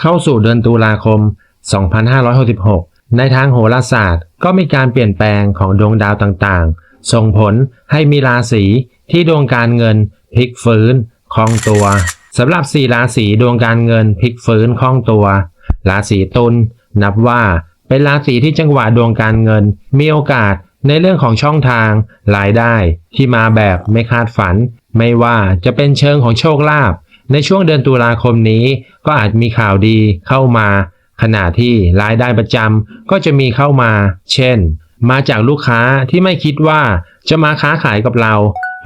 เข้าสู่เดือนตุลาคม 2566 ในทางโหราศาสตร์ ก็มีการเปลี่ยนแปลงของดวงดาวต่างๆ ส่งผลให้มีราศีที่ดวงการเงินพลิกฟื้นคล่องตัวสำหรับสี่ราศีดวงการเงินพลิกฟื้นคล่องตัว ราศีตุลนับว่าเป็นราศีที่จังหวะดวงการเงิน มีโอกาสในเรื่องของช่องทางรายได้ที่มาแบบไม่คาดฝัน ไม่ว่าจะเป็นเชิงของโชคลาภ ในช่วงเดือนตุลาคมนี้ก็อาจมีข่าวดีเข้ามา ขณะที่รายได้ประจำก็จะมีเข้ามา เช่น มาจากลูกค้าที่ไม่คิดว่าจะมาค้าขายกับเรา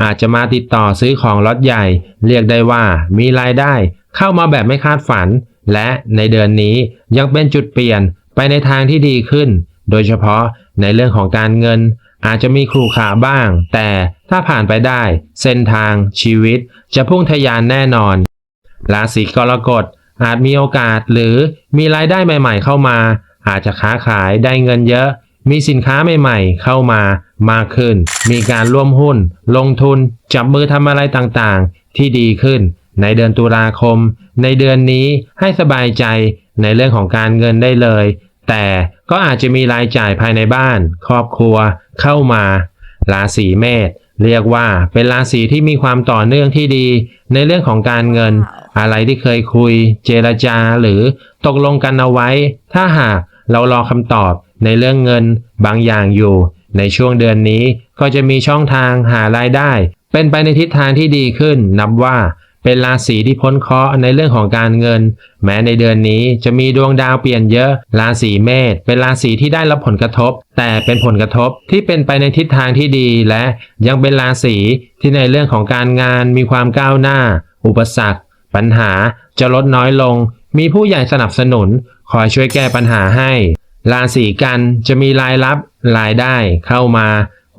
อาจจะมาติดต่อซื้อของล็อตใหญ่ เรียกได้ว่ามีรายได้เข้ามาแบบไม่คาดฝัน และในเดือนนี้ยังเป็นจุดเปลี่ยนไปในทางที่ดีขึ้น โดยเฉพาะในเรื่องของการเงินอาจจะมีครูขาบ้าง แต่ถ้าผ่านไปได้ เส้นทางชีวิตจะพุ่งทะยานแน่นอน ราศีกรกฎอาจมีโอกาสหรือมีรายได้ใหม่ ๆ เข้ามา อาจจะค้าขายได้เงินเยอะ มีสินค้าใหม่ ๆ เข้ามามากขึ้น มีการร่วมหุ้น ลงทุน จับมือทำอะไรต่างๆ ที่ดีขึ้น ในเดือนตุลาคม ในเดือนนี้ให้สบายใจในเรื่องของการเงินได้เลย แต่ก็อาจจะมีรายจ่ายภายในบ้าน ครอบครัว เข้ามา ราศีเมษ เรียกว่าเป็นราศีที่มีความต่อเนื่องที่ดี ในเรื่องของการเงิน อะไรที่เคยคุย เจรจาหรือตกลงกันเอาไว้ ถ้าหากเรารอคำตอบในเรื่องเงินบางอย่างอยู่ ในช่วงเดือนนี้ก็จะมีช่องทางหารายได้ เป็นไปในทิศทางที่ดีขึ้น นับว่า เป็นราศีที่พ้นเคราะห์ในเรื่องของการเงิน แม้ในเดือนนี้จะมีดวงดาวเปลี่ยนเยอะ ราศีเมษเป็นราศีที่ได้รับผลกระทบ แต่เป็นผลกระทบที่เป็นไปในทิศทางที่ดีและยังเป็นราศีที่ในเรื่องของการงานมีความก้าวหน้า อุปสรรค ปัญหาจะลดน้อยลง มีผู้ใหญ่สนับสนุน คอยช่วยแก้ปัญหาให้ ราศีกันจะมีรายรับรายได้เข้ามา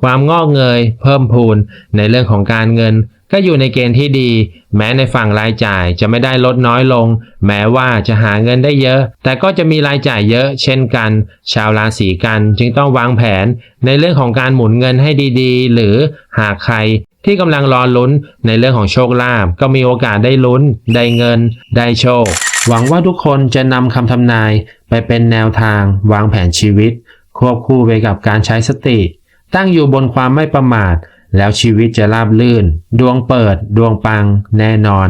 ความงอกเงย เพิ่มพูนในเรื่องของการเงิน ก็อยู่ในเกณฑ์ที่ดี แม้ในฝั่งรายจ่ายจะไม่ได้ลดน้อยลง แม้ว่าจะหาเงินได้เยอะ แต่ก็จะมีรายจ่ายเยอะ เช่นกัน ชาวราศีกันจึงต้องวางแผน ในเรื่องของการหมุนเงินให้ดีๆ หรือหากใครที่กำลังรอลุ้นในเรื่องของโชคลาภก็มีโอกาสได้ลุ้น ได้เงิน ได้โชค หวังว่าทุกคนจะนำคำทำนายไปเป็นแนวทาง วางแผนชีวิต ควบคู่ไปกับการใช้สติ ตั้งอยู่บนความไม่ประมาท แล้วชีวิตจะราบลื่น ดวงเปิด ดวงปัง แน่นอน